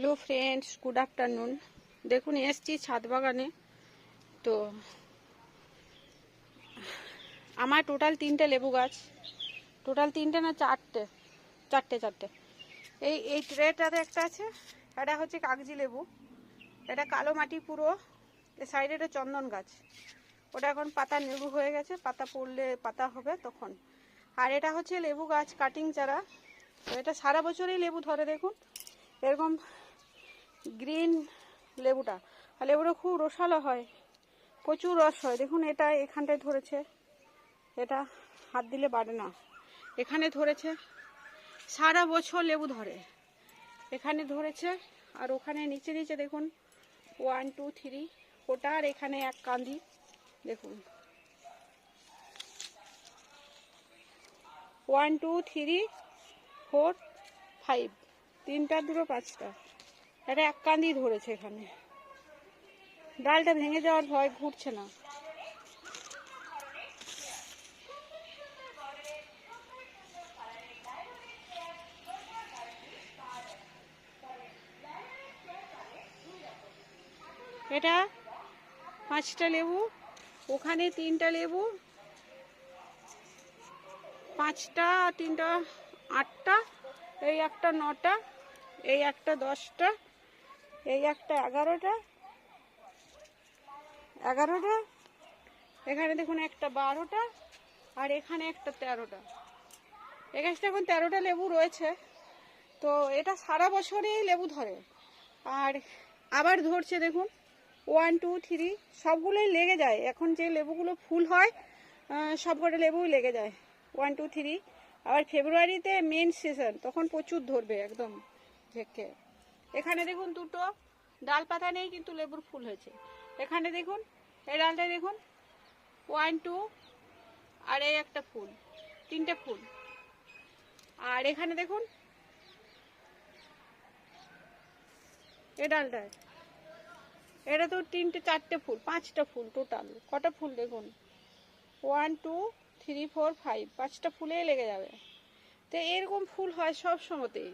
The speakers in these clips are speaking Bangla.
হ্যালো ফ্রেন্ডস গুড আফটারনুন দেখুন, এসছি ছাদ বাগানে তো আমার টোটাল তিনটে লেবু গাছ। টোটাল তিনটে না চারটে? চারটে চারটে। এই এই ট্রেটাতে একটা আছে। এটা হচ্ছে কাগজি লেবু। এটা কালো মাটি পুরো। সাইডে এটা চন্দন গাছ। ওটা এখন পাতা লেবু হয়ে গেছে। পাতা পড়লে পাতা হবে তখন। আর এটা হচ্ছে লেবু গাছ কাটিং চারা। এটা সারা বছরই লেবু ধরে, দেখুন। এরকম গ্রিন লেবুটা। আর লেবুটা খুব রসালো হয়, প্রচুর রস হয়। দেখুন, এটা এখানটায় ধরেছে। এটা হাত দিলে বাড়ে না। এখানে ধরেছে, সারা বছর লেবু ধরে। এখানে ধরেছে, আর ওখানে নিচে নিচে দেখুন ওয়ান টু থ্রি ওটা আর এখানে এক কান্দি। দেখুন। One two three four five তিনটা, দুটো, পাঁচটা। এটা এক কান্দি ধরেছে এখানে। ডালটা ভেঙে যাওয়ার ভয় ঘুরছে না। এটা পাঁচটা লেবু, ওখানে তিনটা লেবু, পাঁচটা, তিনটা, আটটা, এই একটা নটা, এই একটা দশটা এই একটা, এগারোটা? এগারোটা? এখানে দেখুন একটা বারোটা, আর এখানে একটা তেরোটা। এ গাছটা এখন তেরোটা লেবু রয়েছে। তো এটা সারা বছরই লেবু ধরে। আর আবার ধরছে দেখুন ওয়ান টু থ্রি সবগুলোই লেগে যায়। এখন যে লেবুগুলো ফুল হয় সবকটা লেবুই লেগে যায়। ওয়ান টু থ্রি আবার ফেব্রুয়ারিতে মেন সিজন তখন প্রচুর ধরবে একদম ঝেঁকে। এখানে দেখুন দুটো ডাল পাতা নেই, কিন্তু লেবুর ফুল হয়েছে। এখানে দেখুন, এই ডালটায় দেখুন ওয়ান টু আর এই একটা ফুল, তিনটে ফুল। আর এখানে দেখুন এ ডালটায়, এটা তো তিনটে, চারটে ফুল, পাঁচটা ফুল টোটাল কটা ফুল দেখুন? One two three four five পাঁচটা ফুলেই লেগে যাবে। তো এরকম ফুল হয় সব সময়তেই।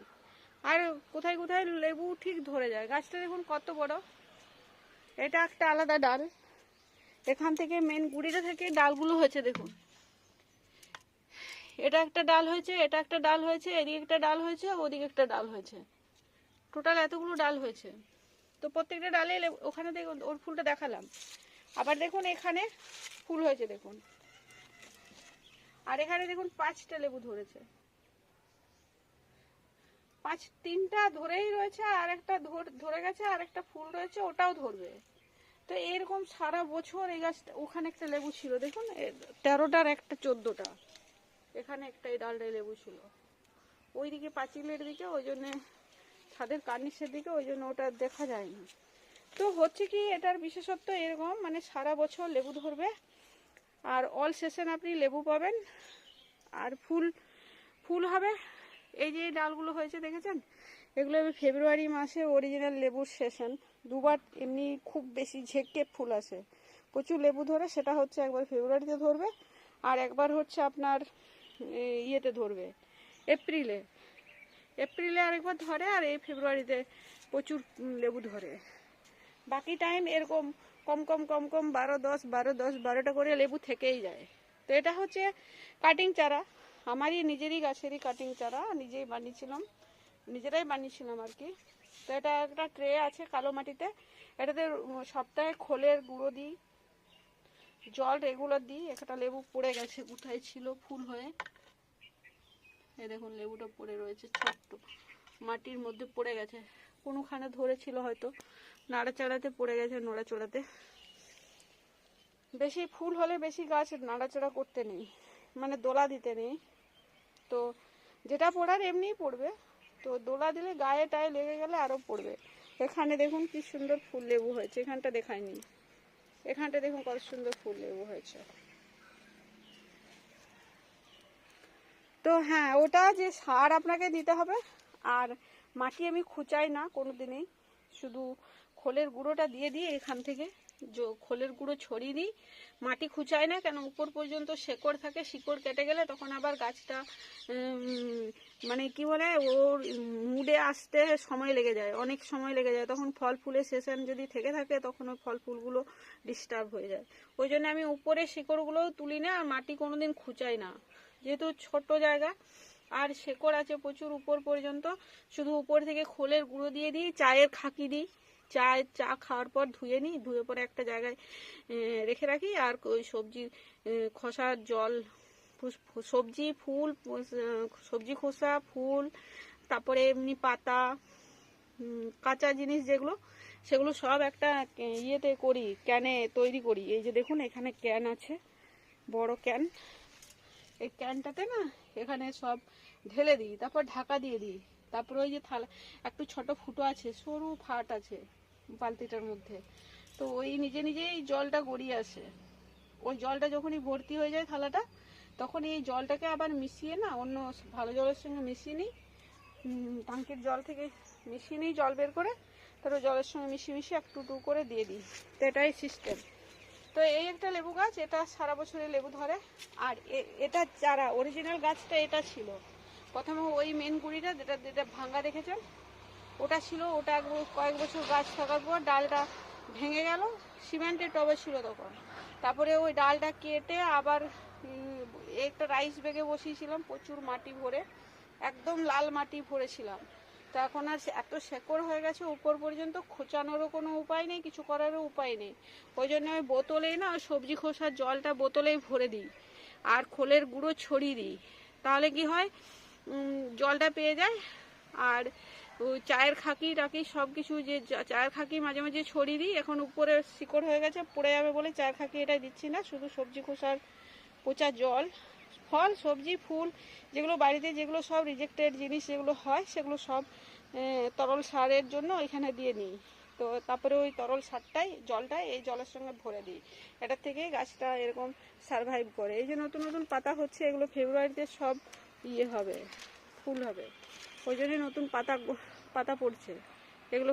আর কোথায় কোথায় লেবু ঠিক ধরে যায়। গাছটা দেখুন কত বড়। এটা একটা আলাদা ডাল। এখান থেকে মেন গুড়িটা থেকে ডালগুলো হয়েছে, দেখুন। এটা একটা ডাল হয়েছে, এটা একটা ডাল হয়েছে, এদিকে একটা ডাল হয়েছে, ওদিকে একটা ডাল হয়েছে। টোটাল এতগুলো ডাল হয়েছে। তো প্রত্যেকটা ডালে ওখানে দেখুন, ওর ফুলটা দেখালাম। আবার দেখুন এখানে ফুল হয়েছে, দেখুন। আর এখানে দেখুন পাঁচটা লেবু ধরেছে। পাঁচ তিনটা ধরেই রয়েছে, আর একটা ধর- গেছে, আর একটা ফুল রয়েছে, ওটাও ধরবে। তো এরকম সারা বছর এই গাছটা ওখানে একটা লেবু ছিল, দেখুন তেরোটার একটা, চোদ্দটা। এখানে একটা এই ডালটায় লেবু ছিল। ওইদিকে পাঁচিলের দিকে, ওই জন্যে ছাদের কার্নিসের দিকে, ওই জন্য ওটা দেখা যায় না তো হচ্ছে কি, এটার বিশেষত্ব এরকম মানে সারা বছর লেবু ধরবে, আর অল সেশন আপনি লেবু পাবেন, আর ফুল ফুল হবে এই যে ডালগুলো হয়েছে, দেখেছেন? এগুলো ফেব্রুয়ারি মাসে অরিজিনাল লেবুর সেশন দুবার এমনি খুব বেশি ঝেঁকে ফুল আসে। প্রচুর লেবু ধরে, সেটা হচ্ছে একবার ফেব্রুয়ারিতে ধরবে, আর একবার হচ্ছে আপনার ইয়েতে ধরবে, এপ্রিলে। এপ্রিলে আরেকবার ধরে, আর এই ফেব্রুয়ারিতে প্রচুর লেবু ধরে। বাকি টাইম এরকম কম কম কম কম বারো, দশ বারো, দশ, বারোটা করে লেবু থেকেই যায়। তো এটা হচ্ছে কাটিং চারা। আমারই নিজেরই গাছেরই কাটিং চারা, নিজেই বানিয়েছিলাম, নিজেরাই বানিয়েছিলাম আর কি। তো এটা একটা ট্রে আছে কালো মাটিতে, এটাতে সপ্তাহে খোলের গুঁড়ো দিই, জল রেগুলার দিই, একটা লেবু পড়ে গেছে, কোথায় ছিল ফুল হয়ে। এই দেখুন, লেবুটা পড়ে রয়েছে ছোট্ট, মাটির মধ্যে পড়ে গেছে, কোনোখানে ধরেছিল হয়তো, নাড়াচাড়াতে পড়ে গেছে নড়াচড়াতে। বেশি ফুল হলে বেশি গাছ নাড়াচাড়া করতে নেই মানে দোলা দিতে নেই। তো যেটা পড়ার এমনিই পড়বে। তো দোলা দিলে গায়ে টায়ে লেগে গেলে আরও পড়বে। এখানে দেখুন কি সুন্দর ফুল লেবু হয়েছে, এখানটা দেখায়নি এখানটা দেখুন কত সুন্দর ফুল লেবু হয়েছে। তো হ্যাঁ ওটা যে সার আপনাকে দিতে হবে, আর মাটি আমি খুচাই না কোনো দিনই শুধু খোলের গুঁড়োটা দিয়ে দিই এখান থেকে। খোলের গুঁড়ো ছড়িয়ে দিই, মাটি খুঁচায় না কেন? উপর পর্যন্ত শেকড় থাকে, শিকড় কেটে গেলে তখন আবার গাছটা মানে কি বলে, ওর মুডে আসতে সময় লেগে যায়, অনেক সময় লেগে যায়। তখন ফল ফুলের সেশন যদি থেকে থাকে, তখন ওই ফল ফুলগুলো ডিস্টার্ব হয়ে যায়। ওই জন্য আমি উপরে শিকড়গুলোও তুলি না, আর মাটি কোনোদিন খুঁচাই না। যেহেতু ছোট জায়গা, আর শেকড় আছে প্রচুর উপর পর্যন্ত, শুধু উপর থেকে খোলের গুঁড়ো দিয়ে দিই, চায়ের খাকি দিই। চা চা খাওয়ার পর ধুয়ে নিই ধুয়ে পরে একটা জায়গায় রেখে রাখি। আর ওই সবজি এ, খোসার জল সবজি ফুল সবজি খোসা ফুল তারপরে এমনি পাতা কাঁচা জিনিস যেগুলো সেগুলো সব একটা ইয়েতে করি ক্যানে তৈরি করি। এই যে দেখুন এখানে ক্যান আছে বড় ক্যান। এই ক্যানটাতে না এখানে সব ঢেলে দিই তারপর ঢাকা দিয়ে দিই। তারপর ওই যে থালা একটু ছোট ফুটো আছে সরু ফাট আছে। বালতিটার মধ্যে। তো ওই নিজে নিজেই জলটা গড়িয়ে আসে। ওই জলটা যখনই ভর্তি হয়ে যায় থালাটা তখন এই জলটাকে আবার মিশিয়ে না, অন্য ভালো জলের সঙ্গে মিশিয়ে নিই। টাঙ্কির জল থেকে মিশিয়ে নিই, জল বের করে, তারপর জলের সঙ্গে মিশিয়ে মিশিয়ে একটু টু করে দিয়ে দিই। তো এটাই সিস্টেম তো এই একটা লেবু গাছ, এটা সারা বছরে লেবু ধরে। আর এটা চারা অরিজিনাল গাছটা, এটা ছিল। প্রথমে ওই মেন গুড়িটা যেটা যেটা ভাঙা দেখেছেন ওটা ছিল, ওটা এক কয়েক বছর গাছ থাকার পর ডালটা ভেঙে গেল, সিমেন্টের টবে ছিল তখন। তারপরে ওই ডালটা কেটে আবার একটা রাইস ব্যাগে বসিয়েছিলাম, প্রচুর মাটি ভরে, একদম লাল মাটি ভরেছিলাম। তো এখন আর এত শেকড় হয়ে গেছে, উপর পর্যন্ত খোঁচানোরও কোনো উপায় নেই, কিছু করারও উপায় নেই। ওই জন্য ওই বোতলেই না সবজি খোসার জলটা বোতলেই ভরে দিই, আর খোলের গুঁড়ো ছড়িয়ে দিই। তাহলে কি হয় জলটা পেয়ে যায়, আর চায়ের খাকি টাকি সব কিছু যে চায়ের খাকি মাঝে মাঝে ছড়িয়ে দিই, এখন উপরে শিকড় হয়ে গেছে, পড়ে যাবে বলে চায়ের খাকি এটা দিচ্ছি না, শুধু সবজি খোসার পচা জল, ফল, সবজি, ফুল, যেগুলো বাড়িতে যেগুলো সব রিজেক্টেড জিনিস যেগুলো হয়, সেগুলো সব তরল সারের জন্য এখানে দিয়ে নিই। তো তারপরে ওই তরল সারটাই, জলটাই এই জলের সঙ্গে ভরে দিই। এটার থেকেই গাছটা এরকম সারভাইভ করে। এই যে নতুন নতুন পাতা হচ্ছে, এগুলো ফেব্রুয়ারিতে সব ইয়ে হবে, ফুল হবে। ওই জন্য নতুন পাতা পাতা পড়ছে। এগুলো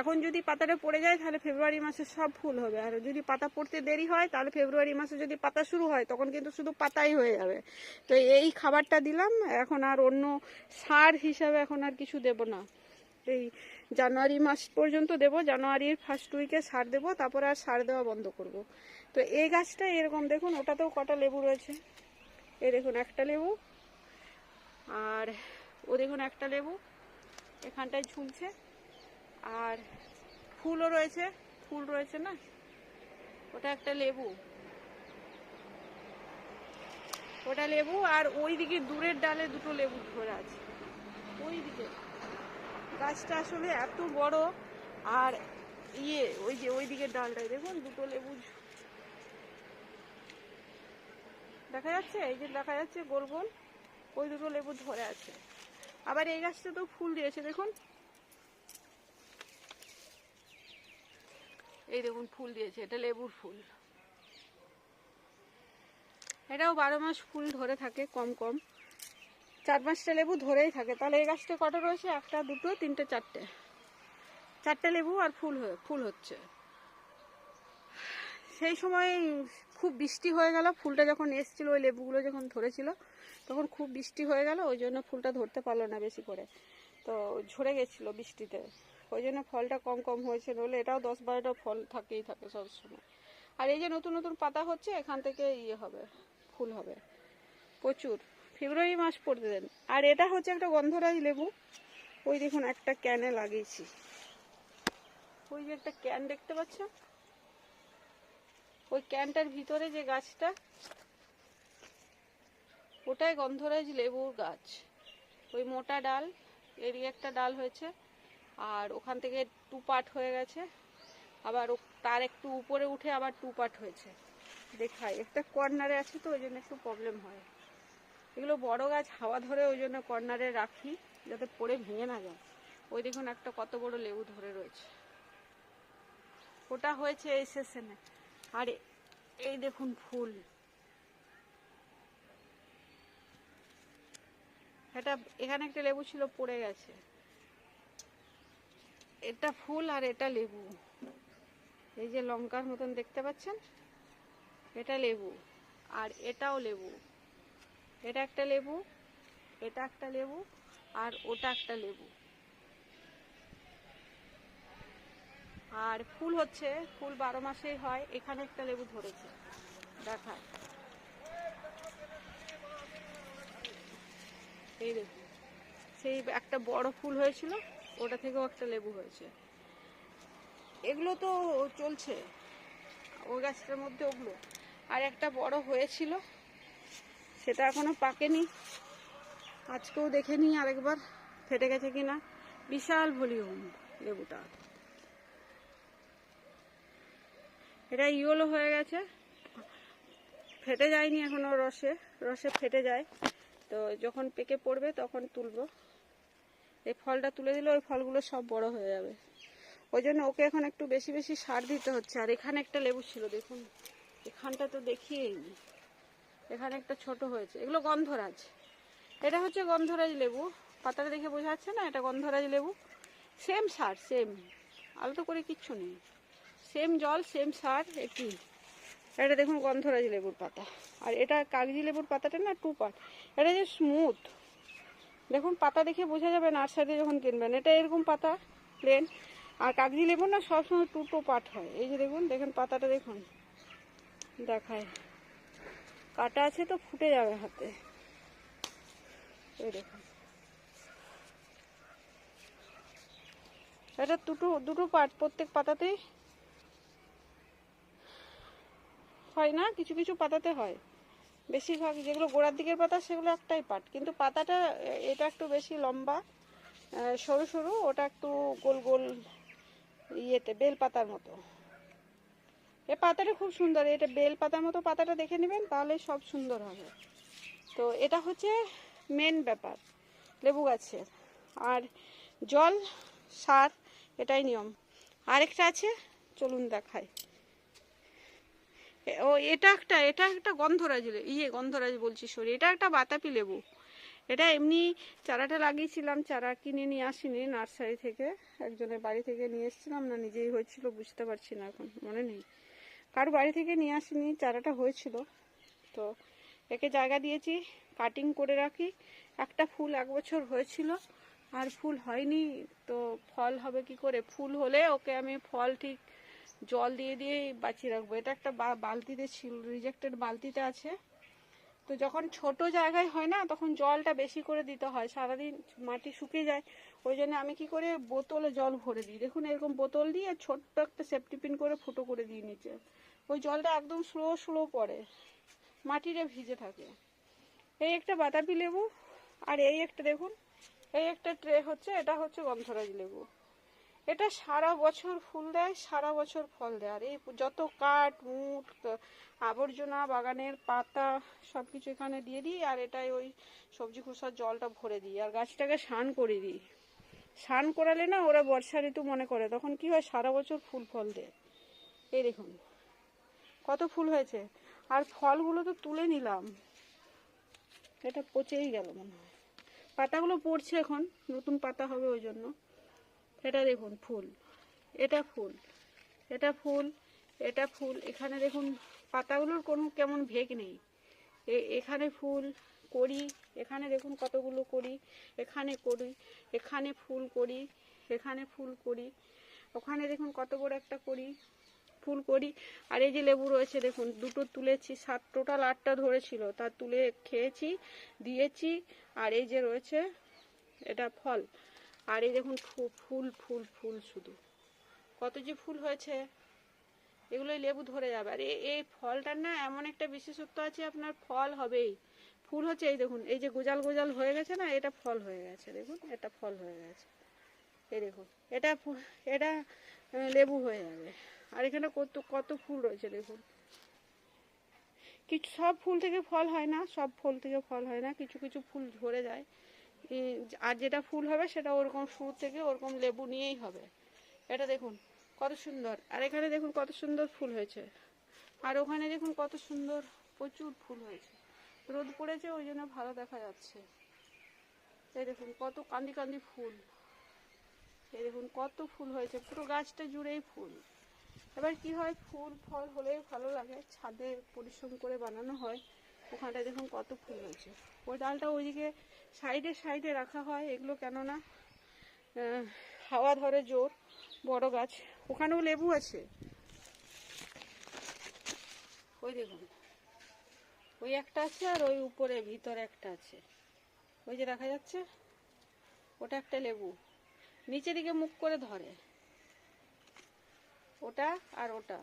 এখন যদি পাতাটা পড়ে যায় তাহলে ফেব্রুয়ারি মাসে সব ফুল হবে। আর যদি পাতা পড়তে দেরি হয় তাহলে ফেব্রুয়ারি মাসে যদি পাতা শুরু হয় তখন কিন্তু শুধু পাতাই হয়ে যাবে। তো এই খাবারটা দিলাম, এখন আর অন্য সার হিসাবে এখন আর কিছু দেব না। এই জানুয়ারি মাস পর্যন্ত দেব, জানুয়ারির ফার্স্ট উইকে সার দেব, তারপরে আর সার দেওয়া বন্ধ করব। তো এই গাছটা এরকম, দেখুন ওটাতেও কটা লেবু রয়েছে। এই দেখুন, একটা লেবু, আর ও দেখুন একটা লেবু, এখানটায় ঝুলছে আর ফুলও রয়েছে, ফুল রয়েছে না? ওটা একটা লেবু। ওটা লেবু আর ওই দিকে দূরের ডালে দুটো লেবু ধরে আছে। ওই দিকে গাছটা আসলে এত বড়, আর ইয়ে ওই যে ওই দিকের ডালটায় দেখুন, দুটো লেবু দেখা যাচ্ছে? এই যে দেখা যাচ্ছে গোল গোল, ওই দুটো লেবু ধরে আছে। আবার এই গাছটা তো ফুল দিয়েছে, দেখুন। এই দেখুন, ফুল দিয়েছে, এটা লেবুর ফুল। এটাও বারো মাস ফুল ধরে থাকে, কম কম। চার পাঁচটা লেবু ধরেই থাকে। তাহলে এই গাছটা কটা রয়েছে? একটা, দুটো, তিনটে, চারটে। চারটে লেবু আর ফুল হয়ে, ফুল হচ্ছে। সেই সময় খুব বৃষ্টি হয়ে গেল। ফুলটা যখন এসছিল, ওই লেবুগুলো যখন ধরেছিল তখন খুব বৃষ্টি হয়ে গেল, ওই জন্য ফুলটা ধরতে পারল না বেশি করে। তো ঝরে গেছিল বৃষ্টিতে। ওই জন্য ফলটা কম কম হয়েছে, নইলে এটাও দশ বারোটা ফল থাকেই থাকে সবসময় আর এই যে নতুন নতুন পাতা হচ্ছে, এখান থেকে ইয়ে হবে, ফুল হবে। প্রচুর। ফেব্রুয়ারি মাস পড়তে দেন। আর এটা হচ্ছে একটা গন্ধরাজ লেবু। ওই দেখুন, একটা ক্যানে লাগিয়েছি। ওই যে একটা ক্যান দেখতে পাচ্ছ ওই ক্যানটার ভিতরে যে গাছটা ওটাই গন্ধরাজ লেবুর গাছ। ওই মোটা ডাল, এরই একটা ডাল হয়েছে, আর ওখান থেকে টু পার্ট হয়ে গেছে। আবার তার একটু উপরে উঠে আবার টু পার্ট হয়েছে। দেখাই, একটা কর্নারে আছে তো, ওই জন্য একটু প্রবলেম হয়। এগুলো বড় গাছ, হাওয়া ধরে ওই জন্য কর্নারে রাখি, যাতে পড়ে ভেঙে না যায়। ওই দেখুন একটা কত বড় লেবু ধরে রয়েছে। ওটা হয়েছে এই সেশনে আর এই দেখুন ফুল। এটা এখানে একটা লেবু ছিল, পড়ে গেছে। এটা ফুল আর এটা লেবু। এই যে লঙ্কার মতন দেখতে পাচ্ছেন? এটা লেবু আর এটাও লেবু। এটা একটা লেবু, এটা একটা লেবু আর ওটা একটা লেবু। আর ফুল হচ্ছে, ফুল বারো মাসেই হয়, এখানে একটা লেবু ধরেছে। দেখায়। এই দেখুন, সেই একটা বড় ফুল হয়েছিল, ওটা থেকেও একটা লেবু হয়েছে। এগুলো তো চলছে, ওই গাছটার মধ্যে ওগুলো। আর একটা বড় হয়েছিল, সেটা এখনও পাকেনি। আজকেও দেখে নিই আরেকবার, ফেটে গেছে কিনা। বিশাল ভলিউম লেবুটা। এটা ইয়েলো হয়ে গেছে, ফেটে যায়নি এখনও রসে রসে ফেটে যায়। তো যখন পেকে পড়বে তখন তুলবো। এই ফলটা তুলে দিলে ওই ফলগুলো সব বড় হয়ে যাবে। ওই জন্য ওকে এখন একটু বেশি বেশি সার দিতে হচ্ছে। আর এখানে একটা লেবু ছিল, দেখুন। এখানটা তো দেখিয়েই। এখানে একটা ছোট হয়েছে। এগুলো গন্ধরাজ। এটা হচ্ছে গন্ধরাজ লেবু। পাতাটা দেখে বোঝা যাচ্ছে না, এটা গন্ধরাজ লেবু। সেম সার সেম আলাদা করে কিচ্ছু নেই। সেম জল সেম সার, একই। এটা দেখুন গন্ধরাজ লেবুর পাতা। আর এটা কাগজি লেবুর পাতাটা না টু পার্ট এটা যে স্মুথ দেখুন, পাতা দেখে বোঝা যাবে নার্সারি যখন কিনবেন। এটা এরকম পাতা প্লেন আর কাগজি লেবু না সবসময় টু টু পার্ট হয়। এই যে দেখুন দেখুন পাতাটা দেখুন। দেখায়। কাটা আছে তো, ফুটে যাবে হাতে। এই দেখুন। এটা দুটো দুটো পার্ট প্রত্যেক পাতাতেই হয় না, কিছু কিছু পাতাতে হয়। বেশিরভাগ যেগুলো গোড়ার দিকের পাতা, সেগুলো একটাই পাট। কিন্তু পাতাটা, এটা একটু বেশি লম্বা সরু সরু, ওটা একটু গোল গোল ইয়েতে, বেল পাতার মতো। এ পাতাটা খুব সুন্দর। এটা বেল পাতার মতো পাতাটা দেখে নেবেন, তাহলে সব সুন্দর হবে। তো এটা হচ্ছে মেন ব্যাপার, লেবু গাছের। আর জল, সার, এটাই নিয়ম। আরেকটা আছে, চলুন দেখাই। এ- ও, এটা একটা এটা একটা গন্ধরাজ ইয়ে গন্ধরাজ বলছি, সরি। এটা একটা বাতাপি লেবু। এটা এমনি চারাটা লাগিয়েছিলাম, চারা কিনে নিয়ে আসিনি নার্সারি থেকে। একজনের বাড়ি থেকে নিয়ে এসেছিলাম, না নিজেই হয়েছিল বুঝতে পারছি না এখন, মনে নেই। কার বাড়ি থেকে নিয়ে আসিনি, চারাটা হয়েছিল। তো একে জায়গা দিয়েছি, কাটিং করে রাখি। একটা ফুল এক বছর হয়েছিল, আর ফুল হয়নি। তো ফল হবে কি করে? ফুল হলে ওকে আমি ফল ঠিক জল দিয়ে দিয়ে বাঁচিয়ে রাখব। এটা একটা বালতিতে ছিল রিজেক্টেড বালতিতে আছে। তো যখন ছোট জায়গায় হয় না, তখন জলটা বেশি করে দিতে হয়। সারাদিন মাটি শুকিয়ে যায়, ওই জন্য আমি কি করে বোতলে জল ভরে দিই। দেখুন, এরকম বোতল দিয়ে ছোট্ট একটা সেফটি পিন করে ফুটো করে দিই নিচে। ওই জলটা একদম স্লো স্লো পড়ে। মাটিটা ভিজে থাকে। এই একটা বাতাবি লেবু আর এই একটা, দেখুন, এই একটা ট্রে হচ্ছে, এটা হচ্ছে গন্ধরাজ লেবু। এটা সারা বছর ফুল দেয়, সারা বছর ফল দেয়। আর এই যত কাঠ মুট আবর্জনা, বাগানের পাতা সব কিছু এখানে দিয়ে দিই, আর এটাই ওই সবজি খোসার জলটা ভরে দিই। আর গাছটাকে স্নান করে দিই। স্নান করালে না ওরা বর্ষা ঋতু মনে করে, তখন কি হয়, সারা বছর ফুল ফল দেয়। এই দেখুন, কত ফুল হয়েছে। আর ফলগুলো তো তুলে নিলাম। এটা পচেই গেল মনে হয়। পাতাগুলো পড়ছে এখন, নতুন পাতা হবে ওই জন্য। এটা দেখুন ফুল, এটা ফুল এটা ফুল এটা ফুল, এখানে দেখুন পাতাগুলোর কোনো কেমন ভেগ নেই। এখানে ফুল করি, এখানে দেখুন কতগুলো করি, এখানে করি, এখানে ফুল করি, এখানে ফুল করি, ওখানে দেখুন কত বড় একটা করি, ফুল করি। আর এই যে লেবু রয়েছে দেখুন, দুটো তুলেছি, সাত টোটাল আটটা ধরেছিল, তা তুলে খেয়েছি, দিয়েছি, আর এই যে রয়েছে, এটা ফল। আর এই দেখুন ফুল ফুল ফুল শুধু। কত যে ফুল হয়েছে, এগুলোই লেবু ধরে যাবে। আর এই ফলটার না এমন একটা বিশেষত্ব আছে, আপনার ফল হবেই। ফুল হচ্ছে এই দেখুন, এই যে গোজাল গোজাল হয়ে গেছে না, এটা ফল হয়ে গেছে, দেখুন, এটা ফল হয়ে গেছে। এই দেখুন, এটা এটা লেবু হয়ে যাবে। আর এখানে কত কত ফুল রয়েছে, দেখুন। কিছু, সব ফুল থেকে ফল হয় না, সব ফুল থেকে ফল হয় না, কিছু কিছু ফুল ঝরে যায়। আর যেটা ফুল হবে সেটা ওরকম শুরু থেকে ওরকম লেবু নিয়েই হবে। এটা দেখুন, কত সুন্দর। আর এখানে দেখুন কত সুন্দর ফুল হয়েছে। আর ওখানে দেখুন কত সুন্দর প্রচুর ফুল হয়েছে। রোদ পড়েছে, ওই জন্য ভালো দেখা যাচ্ছে। এই দেখুন, কত কান্দি কান্দি ফুল। এই দেখুন, কত ফুল হয়েছে, পুরো গাছটা জুড়েই ফুল। এবার কি হয়, ফুল, ফল হলেই ভালো লাগে, ছাদে পরিশ্রম করে বানানো হয়। ওখানটায় দেখুন কত ফুল হয়েছে। ওই ডালটা ওইদিকে সাইডে সাইডে রাখা হয়, এগুলো কেননা হাওয়া ধরে জোর, বড় গাছ। ওখানেও লেবু আছে। ওই দেখুন। ওই একটা আছে আর ওই উপরে, ভিতরে একটা আছে। ওই যে দেখা যাচ্ছে, ওটা একটা লেবু। নিচের দিকে মুখ করে ধরে। ওটা আর ওটা।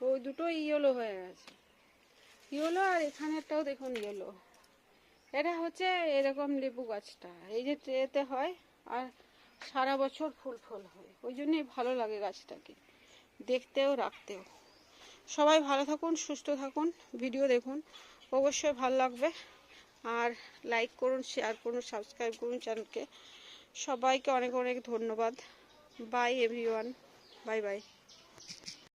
ওই দুটো ইয়েলো হয়ে গেছে। ইয়েলো আর এখানেরটাও দেখুন ইয়েলো এটা হচ্ছে এরকম লেবু গাছটা। এই যে ট্রেতে হয় আর সারা বছর ফুল ফল হয়। ওই জন্যই ভালো লাগে গাছটাকে। দেখতেও, রাখতেও। সবাই ভালো থাকুন, সুস্থ থাকুন ভিডিও দেখুন। অবশ্যই ভালো লাগবে। আর লাইক করুন শেয়ার করুন সাবস্ক্রাইব করুন চ্যানেলকে সবাইকে অনেক অনেক ধন্যবাদ। By everyone bye bye